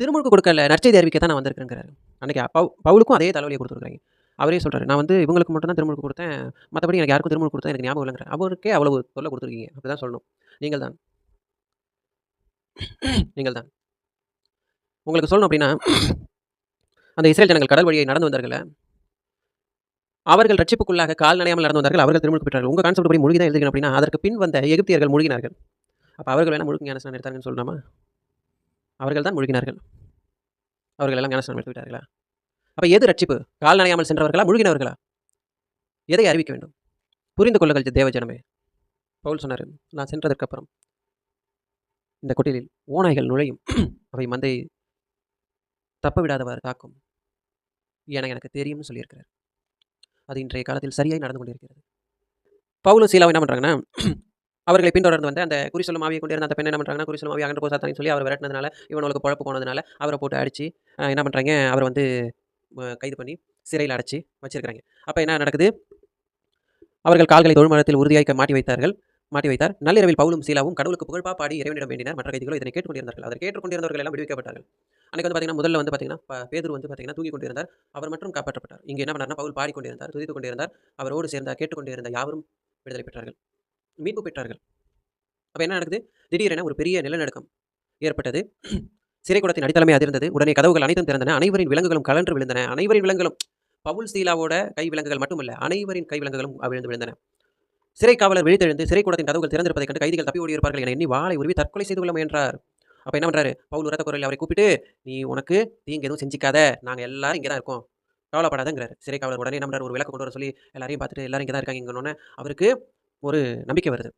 திருமுழுக்கு கொடுக்கல நற்செய்தி அறிவிக்க தான் நான் வந்திருக்கிறேங்கிறாரு. அன்றைக்கி பவு பவுலுக்கும் அதே தலைவலியை கொடுத்துருக்காங்க அவரே சொல்றாரு நான் வந்து இவங்களுக்கு மட்டும் தான் திருமுழுக்கு கொடுத்தேன். மற்றபடி எனக்கு யாருக்கும் திருமுழுக்கு கொடுத்தா எனக்கு ஞாபகம் இல்லைங்கிற. அவருக்கே அவ்வளவு சொல்ல கொடுத்துருக்கீங்க. அப்படி தான் சொல்லணும். நீங்கள் தான். நீங்கள் தான். உங்களுக்கு சொல்லணும் அப்படின்னா அந்த இஸ்ரேல் ஜனங்கள் கடல் வழியை நடந்து வந்தார்கள்? அவர்கள் ரட்சிப்புக்குள்ளாக கால் நனையாமல் நடந்து வந்தார்கள். அவர்கள் திருமுழுக்கு பெற்றார்கள். உங்கள் கான்செப்ட் படி மொழி தான் எழுதுகிறேன் அப்படின்னா அதற்கு பின் வந்த எகிப்தியர்கள் மூழ்கினார்கள். அப்போ அவர்கள் வேணால் முழுக்க ஞானஸ்நானம் எடுத்தாங்கன்னு சொல்லலாமா? அவர்கள் தான் முழுகினார்கள். அவர்கள் எல்லாம் ஞானஸ்நானம் எடுத்து விட்டார்களா? அப்போ எது ரட்சிப்பு? கால் நனையாமல் சென்றவர்களா? முழுகினவர்களா? எதை அறிவிக்க வேண்டும்? புரிந்து கொள்ளுங்கள் தேவஜனமே. பவுல் சொன்னார் நான் சென்றதற்கப்புறம் இந்த குட்டிலில் ஓநாய்கள் நுழையும். அவை மந்தை தப்ப விடாதவாறு காக்கும். என எனக்கு தெரியும்னு சொல்லியிருக்கிறார். அது இன்றைய காலத்தில் சரியாய் நடந்து கொண்டிருக்கிறது. பவுலும் சீலாவும் என்ன பண்ணுறாங்கன்னா அவர்களை பின்தொடர்ந்து வந்து அந்த குறி சொல்லும் ஆவியை கொண்டு இருந்த அந்த பெண் என்ன பண்ணுறாங்கன்னா குறி சொல்லும் ஆவி அகன்று சொல்லி அவர் விரட்டினதுனால இவனுக்கு குழப்பு போனதுனால அவரை போட்டு அடித்து என்ன பண்ணுறாங்க அவரை வந்து கைது பண்ணி சிறையில் அடைச்சி வச்சிருக்கிறாங்க. அப்போ என்ன நடக்குது? அவர்கள் கால்களை தொழுமரத்தில் உறுதியாக மாட்டி வைத்தார்கள். மாட்டி வைத்தார். நள்ளிரவில் பவுலும் சீலாவும் கடவுளுக்கு புகழ்பா பாடி இறைவனிடம் வேண்டினர். மற்ற கைதிகளும் இதனை கேட்டுக்கொண்டிருந்தார்கள் அதை கேட்டுக்கொண்டிருந்தவர்கள் எல்லாம் விடுவிக்கப்பட்டார்கள். அன்றைக்கு வந்து பார்த்தீங்கன்னா முதல்ல வந்து பார்த்தீங்கன்னா ப- வந்து பார்த்தீங்கன்னா தூங்கி கொண்டிருந்தார். அவர் மட்டும் காப்பாற்றப்பட்டார். இங்கே என்ன பண்ணார்னா பவுல் பாடிக்கொண்டிருந்தார் துதித்து கொண்டிருந்தார். அவரோடு சேர்ந்தார் கேட்டுக்கொண்டிருந்த யாவரும் விடுதலை பெற்றார்கள். மீட்பு பெற்றார்கள். அப்போ என்ன நடக்குது? திடீரென ஒரு பெரிய நிலநடுக்கம் ஏற்பட்டது. சிறைக்குடத்தின் அடித்தளமே அதிர்ந்தது. உடனே கதவுகள் அனைத்தும் திறந்தன. அனைவரின் விலங்குகளும் கலன்று விழுந்தன. அனைவரின் விலங்குகளும் பவுல் சீலாவோட கை விலங்குகள் மட்டுமல்ல அனைவரின் கை விலங்குகளும் விழுந்து விழுந்தன. சிறை காவலர் விழித்தெழுந்து சிறைக்கூடத்தின் கதவுகள் திறந்திருப்பதைக் கண்டு கைதிகள் தப்பி ஓடி இருப்பார்கள் என எண்ணி வாளை உருவி தற்கொலை செய்து கொள்ள முயன்றார். அப்போ என்ன பண்ணுறாரு பவுல் உரத்த குரலில் அவரை கூப்பிட்டு நீ உனக்கு தீங்கு எதுவும் செஞ்சிக்காத. நாங்கள் எல்லாரும் இங்கே தான் இருக்கோம். கவலைப்படாதங்கிறார். சிறை காவலர் உடனே என்ன ஒரு விளக்கு கொண்டு வர சொல்லி எல்லாரையும் பார்த்துட்டு எல்லாரும் இங்கே தான் இருக்காங்க இங்கன்னு அவருக்கு ஒரு நம்பிக்கை வருது.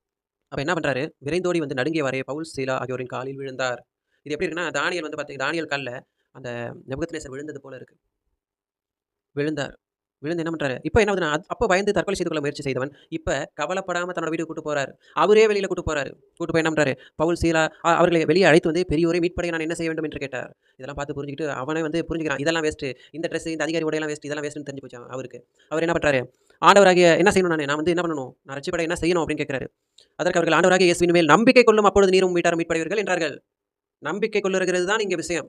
அப்போ என்ன பண்ணுறாரு விரைந்தோடி வந்து நடுங்கிய வரைய பவுல் சீலா ஆகியோரின் காலில் விழுந்தார். இது எப்படி இருக்குன்னா தானியல் வந்து பார்த்தீங்கன்னா தானியல் காலில் அந்த நெபுகத்னேசர் விழுந்தது போல இருக்கு. விழுந்தார். விழுந்து என்ன பண்ணுறாரு இப்போ என்ன ஆகுதுன்னா, அப்போ பயந்து தற்கொலை செய்து கொள்ள முயற்சி செய்தவன் இப்போ கவலைப்படாமல் தன்னோட வீட்டுக்கு கூட்டு போகிறார் அவரே வெளியில் கூட்டு போகிறார் கூட்டு போய் என்ன பண்ணுறாரு பவுல் சீலா அவர்களை வெளியே அழைத்து வந்து பெரியோரை மீட்படைய நான் என்ன செய்ய வேண்டும்? என்று கேட்டார். இதெல்லாம் பார்த்து புரிஞ்சுக்கிட்டு அவனே வந்து புரிஞ்சுக்கிறான். இதெல்லாம் வேஸ்ட்டு இந்த ட்ரெஸ் இந்த அதிகாரி உடையெல்லாம் வேஸ்ட் இதெல்லாம் வேஸ்ட்னு தெரிஞ்சு போச்சான் அவருக்கு. அவர் என்ன பண்ணுறாரு ஆண்டவராகிய என்ன செய்யணும் நான்? நான் வந்து என்ன பண்ணணும்? நான் ரட்சிப்பட என்ன செய்யணும் அப்படின்னு கேட்கிறாரு. அதற்கு அவர்கள் ஆண்டவராகிய இயேசுவின் மேல் நம்பிக்கை கொள்ளும் அப்பொழுது நீரும் வீட்டார் மீட்படைவீர்கள் என்றார்கள். நம்பிக்கை கொள்ளுகிறது தான் இங்க விஷயம்.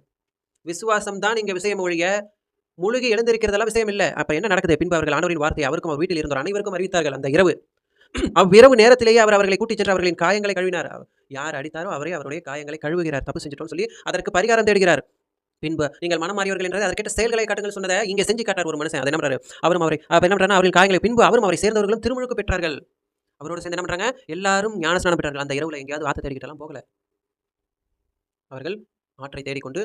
விசுவாசம் தான் இங்க விஷயம் ஒழிய முழுகி எழுந்திருக்கிறதெல்லாம் விஷயம் இல்லை. அப்போ என்ன நடக்குது? பின்பு அவர்கள் ஆண்டவரின் வார்த்தை அவருக்கும் அவர் வீட்டில் இருந்தோர் அனைவருக்கும் அறிவித்தார்கள். அந்த இரவு. அவ்விரவு நேரத்திலேயே அவர் அவர்களை கூட்டிச் சென்று அவர்களின் காயங்களை கழுவினார். யார் அடித்தாரோ அவரே அவருடைய காயங்களை கழுவுகிறார். தப்பு செஞ்சிட்டோம்னு சொல்லி அதற்கு பரிகாரம் தேடுகிறார். பின்பு நீங்கள் மனமாறியவர்கள் என்றது அதற்கேற்ற செயல்களை காட்டுங்கள் சொன்னதை இங்கே செஞ்சு காட்டார் ஒரு மனுஷன். அதை என்ன பண்ணுறாரு அவரும் அவரை அப்ப என்ன பண்றாரு அவர்கள் காயங்களை பின்பு அவரும் அவரை சேர்ந்தவர்களும் திருமுழுக்கு பெற்றார்கள். அவரோடு சேர்ந்து என்ன பண்றாங்க? எல்லாரும் ஞானஸ்நானம் பெற்றார்கள். அந்த இரவுல எங்கேயாவது வார்த்தை தேடிக்கிட்டலாம் போகல. அவர்கள் ஆற்றை தேடிக்கொண்டு